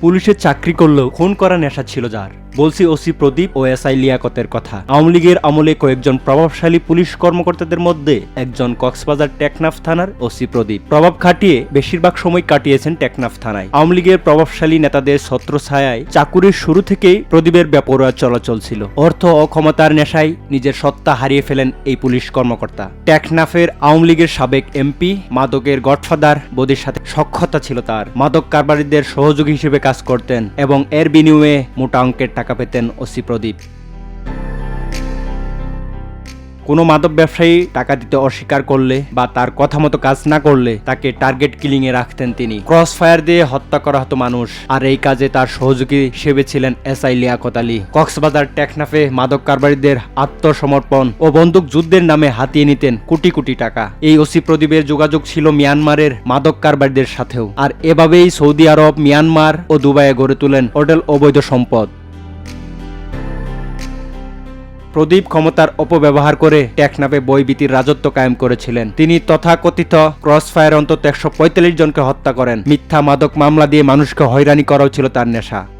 পুলিশের চাকরি করলেও খুন করার নেশা ছিল যার। বলছি ওসি প্রদীপ ও এসআই লিয়াকতের কথা। আওয়ামী লীগের আমলে কয়েকজন প্রভাবশালী পুলিশ কর্মকর্তাদের মধ্যে একজন কক্সবাজার টেকনাফ থানার ওসি প্রদীপ। প্রভাব খাটিয়ে বেশিরভাগ সময় কাটিয়েছেন টেকনাফ থানায়। আওয়ামী লীগের প্রভাবশালী নেতাদের ছত্রছায়ায় চাকুরির শুরু থেকেই প্রদীপের বেপরোয়া চলাচল ছিল। অর্থ ও ক্ষমতার নেশায় নিজের সত্তা হারিয়ে ফেলেন এই পুলিশ কর্মকর্তা। টেকনাফের আওয়ামী লীগের সাবেক এমপি মাদকের গডফাদার বদির সাথে সক্ষতা ছিল তার। মাদক কারবারিদের সহযোগী হিসেবে কাজ করতেন এবং এর বিনিময়ে মোটা অঙ্কের টাকা পেতেন ওসি প্রদীপ। কোনো মাদক ব্যবসায়ী টাকা দিতে অস্বীকার করলে বা তার কথা মতো কাজ না করলে তাকে টার্গেট কিলিং এ রাখতেন তিনি। ক্রস ফায়ার দিয়ে হত্যা করা হতো মানুষ, আর এই কাজে তার সহযোগী হিসেবে ছিলেন এসআই লিয়াকত আলী। কক্সবাজার টেকনাফে মাদক কারবারিদের আত্মসমর্পণ ও বন্দুক যুদ্ধের নামে হাতিয়ে নিতেন কোটি কোটি টাকা। এই ওসি প্রদীপের যোগাযোগ ছিল মিয়ানমারের মাদক কারবারিদের সাথেও, আর এভাবেই সৌদি আরব, মিয়ানমার ও দুবাইয়ে গড়ে তোলেন হোটেল অবৈধ সম্পদ। প্রদীপ ক্ষমতার অপব্যবহার করে টেকনাফে বইবিতির রাজত্ব কায়েম করেছিলেন। তিনি তথাকথিত ক্রস ফায়ার অন্তত একশো পঁয়তাল্লিশ জনকে হত্যা করেন। মিথ্যা মাদক মামলা দিয়ে মানুষকে হয়রানি করাও ছিল তার নেশা।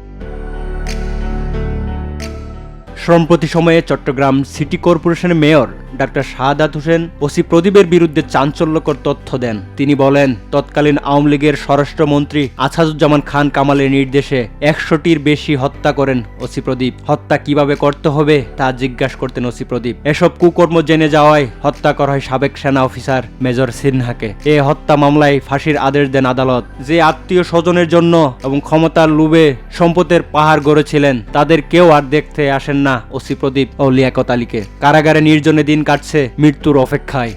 সম্প্রতি সময়ে চট্টগ্রাম সিটি কর্পোরেশনের mayor doctor Shahadat Hossain OC প্রদীপের বিরুদ্ধে চাঞ্চল্যকর তথ্য দেন। তিনি বলেন, তৎকালীন আওয়ামী লীগের স্বরাষ্ট্রমন্ত্রী আছাদুজ্জামান খান কামালের নির্দেশে একশোটির বেশি হত্যা করেন ওসি প্রদীপ। হত্যা কীভাবে করতে হবে তা জিজ্ঞাসা করতেন ওসি প্রদীপ। এসব কুকর্ম জেনে যাওয়ায় হত্যা করা হয় সাবেক সেনা অফিসার মেজর সিনহাকে। এ হত্যা মামলায় ফাঁসির আদেশ দেন আদালত। যে আত্মীয় স্বজনের জন্য এবং ক্ষমতার লুবে সম্পদের পাহাড় গড়েছিলেন, তাদের কেউ আর দেখতে আসেন না ওসি প্রদীপ ও লিয়াকত আলীকে কারাগারে নির্জনে দিন কাটছে মৃত্যুর অপেক্ষায়।